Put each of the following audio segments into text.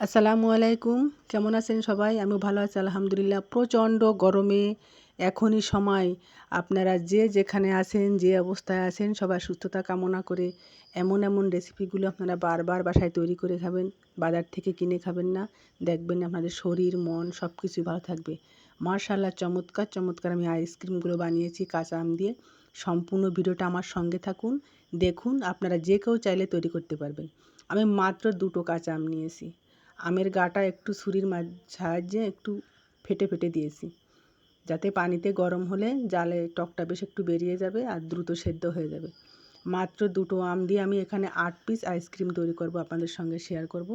আসসালামু আলাইকুম। কেমন আছেন সবাই? আমি ভালো আছি, আলহামদুলিল্লাহ। প্রচণ্ড গরমে এখনই সময়। আপনারা যে যেখানে আছেন, যে অবস্থায় আছেন সবাই সুস্থতা কামনা করে এমন এমন রেসিপিগুলো আপনারা বারবার বাসায় তৈরি করে খাবেন, বাজার থেকে কিনে খাবেন না। দেখবেন আপনাদের শরীর, মন সব কিছুই ভালো থাকবে। মার্শাল্লাহ চমৎকার চমৎকার আমি আইসক্রিমগুলো বানিয়েছি কাঁচা আম দিয়ে। সম্পূর্ণ ভিডিওটা আমার সঙ্গে থাকুন। দেখুন, আপনারা যে কেউ চাইলে তৈরি করতে পারবেন। আমি মাত্র দুটো কাঁচা আম নিয়েছি। আমের গাটা একটু ছুরির সাহায্যে একটু ফেটে ফেটে দিয়েছি। যাতে পানিতে গরম হলে জালে টকটা বেশ একটু বেরিয়ে যাবে আর দ্রুত সেদ্ধ হয়ে যাবে। মাত্র দুটো আম দিয়ে আমি এখানে আট পিস আইসক্রিম তৈরি করব আপনাদের সঙ্গে শেয়ার করব।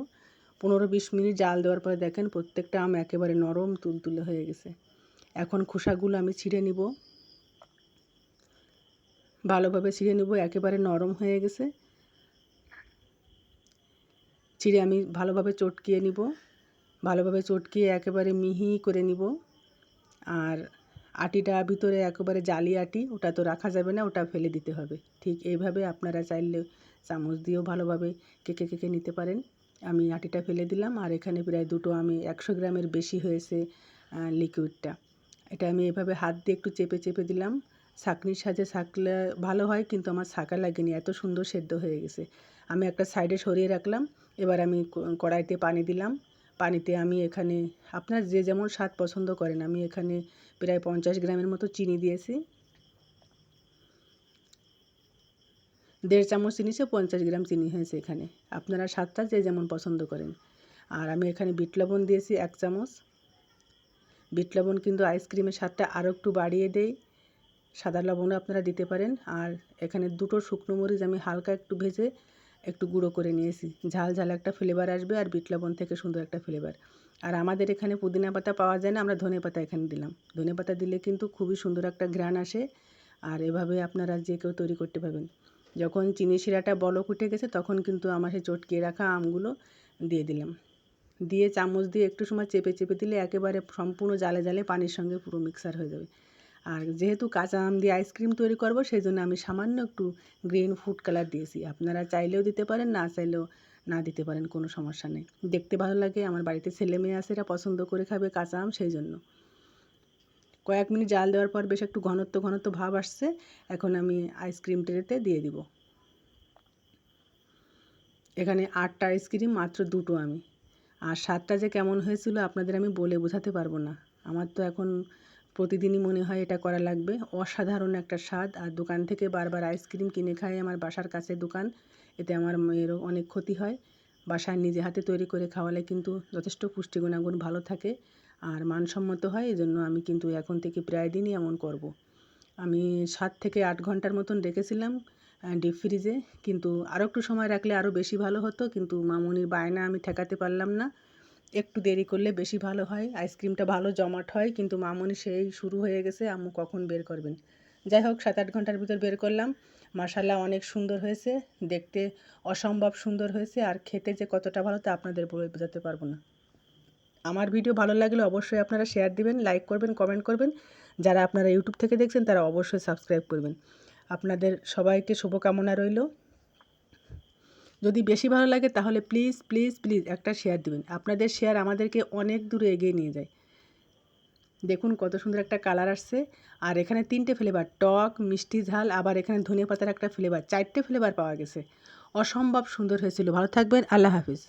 পনেরো বিশ মিনিট জাল দেওয়ার পরে দেখেন প্রত্যেকটা আম একেবারে নরম তুলতুলে হয়ে গেছে। এখন খোসাগুলো আমি ছিঁড়ে নিব। ভালোভাবে ছিঁড়ে নেব, একেবারে নরম হয়ে গেছে। চিড়ে আমি ভালোভাবে চটকিয়ে নিব। ভালোভাবে চটকিয়ে একেবারে মিহি করে নিব। আর আটিটা ভিতরে একেবারে জালি আটি, ওটা তো রাখা যাবে না, ওটা ফেলে দিতে হবে। ঠিক এইভাবে আপনারা চাইলে চামচ দিয়েও ভালোভাবে কেকে কেকে নিতে পারেন। আমি আটিটা ফেলে দিলাম, আর এখানে প্রায় দুটো আমি একশো গ্রামের বেশি হয়েছে লিকুইডটা এটা আমি এভাবে হাত দিয়ে একটু চেপে চেপে দিলাম। ছাঁকনির সাহায্যে ছাঁকলে ভালো হয়, কিন্তু আমার ছাঁকা লাগেনি, এত সুন্দর সেদ্ধ হয়ে গেছে। আমি একটা সাইডে সরিয়ে রাখলাম এবার আমি কড়াইতে পানি দিলাম। পানিতে আমি এখানে আপনার যে যেমন স্বাদ পছন্দ করেন, আমি এখানে প্রায় পঞ্চাশ গ্রামের মতো চিনি দিয়েছি। দেড় চামচ চিনিতে পঞ্চাশ গ্রাম চিনি হয়েছে এখানে। আপনারা স্বাদটা যে যেমন পছন্দ করেন। আর আমি এখানে বিট লবণ দিয়েছি এক চামচ। বিট লবণ কিন্তু আইসক্রিমের স্বাদটা আরও একটু বাড়িয়ে দেয় সাদা লবণও আপনারা দিতে পারেন। আর এখানে দুটো শুকনো মরিচ আমি হালকা একটু ভেজে একটু গুঁড়ো করে নিয়েছি। ঝাল ঝাল একটা ফ্লেভার আসবে আর বিট লবণ থেকে সুন্দর একটা ফ্লেভার আর আমাদের এখানে পুদিনা পাতা পাওয়া যায় না, আমরা ধনে পাতা এখানে দিলাম। ধনে পাতা দিলে কিন্তু খুবই সুন্দর একটা ঘ্রাণ আসে। আর এভাবে আপনারা যে কেউ তৈরি করতে পারবেন। যখন চিনি শিরাটা বলক উঠে গেছে, তখন কিন্তু আমার সেই চটকিয়ে রাখা আমগুলো দিয়ে দিলাম। দিয়ে চামচ দিয়ে একটু সময় চেপে চেপে দিলে একেবারে সম্পূর্ণ জালে জালে পানির সঙ্গে পুরো মিক্সার হয়ে যাবে। আর যেহেতু কাঁচা আম দিয়ে আইসক্রিম তৈরি করব সেই জন্য আমি সামান্য একটু গ্রিন ফুড কালার দিয়েছি। আপনারা চাইলেও দিতে পারেন, না চাইলেও না দিতে পারেন, কোনো সমস্যা নেই। দেখতে ভালো লাগে, আমার বাড়িতে ছেলে মেয়ে আছে, এরা পছন্দ করে খাবে কাঁচা আম সেই জন্য কয়েক মিনিট জাল দেওয়ার পর বেশ একটু ঘনত্ব ঘনত্ব ভাব আসছে, এখন আমি আইসক্রিম ট্রেতে দিয়ে দিব। এখানে আটটা আইসক্রিম মাত্র দুটো আমি। আর স্বাদটা যে কেমন হয়েছিল, আপনাদের আমি বলে বোঝাতে পারব না। আমার তো এখন প্রতিদিনই মনে হয় এটা করা লাগবে। অসাধারণ একটা স্বাদ। আর দোকান থেকে বারবার আইসক্রিম কিনে খাই আমার বাসার কাছে দোকান। এতে আমার মেয়েরও অনেক ক্ষতি হয়। বাসায় নিজে হাতে তৈরি করে খাওয়ালে কিন্তু যথেষ্ট পুষ্টি গুণাগুণ ভালো থাকে। আর মানসম্মত হয় এই জন্য আমি কিন্তু এখন থেকে প্রায় দিনই এমন করব। আমি সাত থেকে আট ঘণ্টার মতন রেখেছিলাম ডিপ ফ্রিজে। কিন্তু আরও একটু সময় রাখলে আরও বেশি ভালো হতো। কিন্তু মামুনির বায়না আমি ঠেকাতে পারলাম না। একটু দেরি করলে বেশি ভালো হয়। আইসক্রিমটা ভালো জমাট হয়, কিন্তু মামনি সেই শুরু হয়ে গেছে, আম্মু কখন বের করবেন? যাই হোক সাত আট ঘণ্টার ভিতর বের করলাম। মাসাল্লাহ অনেক সুন্দর হয়েছে, দেখতে অসম্ভব সুন্দর হয়েছে, আর খেতে যে কতটা ভালো তা আপনাদের বলে বোঝাতে পারব না। আমার ভিডিও ভালো লাগলে অবশ্যই আপনারা শেয়ার দিবেন, লাইক করবেন, কমেন্ট করবেন। যারা আপনারা ইউটিউব থেকে দেখছেন, তারা অবশ্যই সাবস্ক্রাইব করবেন। আপনাদের সবাইকে শুভকামনা রইল। যদি বেশি ভালো লাগে তাহলে প্লিজ প্লিজ প্লিজ একটা শেয়ার দিবেন। আপনাদের শেয়ার আমাদেরকে অনেক দূরে এগিয়ে নিয়ে যায়। দেখুন কত সুন্দর একটা কালার আসছে। আর এখানে তিনটে ফ্লেভার টক, মিষ্টি ঝাল, আবার এখানে ধনে পাতার একটা ফ্লেভার চারটে ফ্লেভার পাওয়া গেছে। অসম্ভব সুন্দর হয়েছিল। ভালো থাকবেন, আল্লাহ হাফিজ।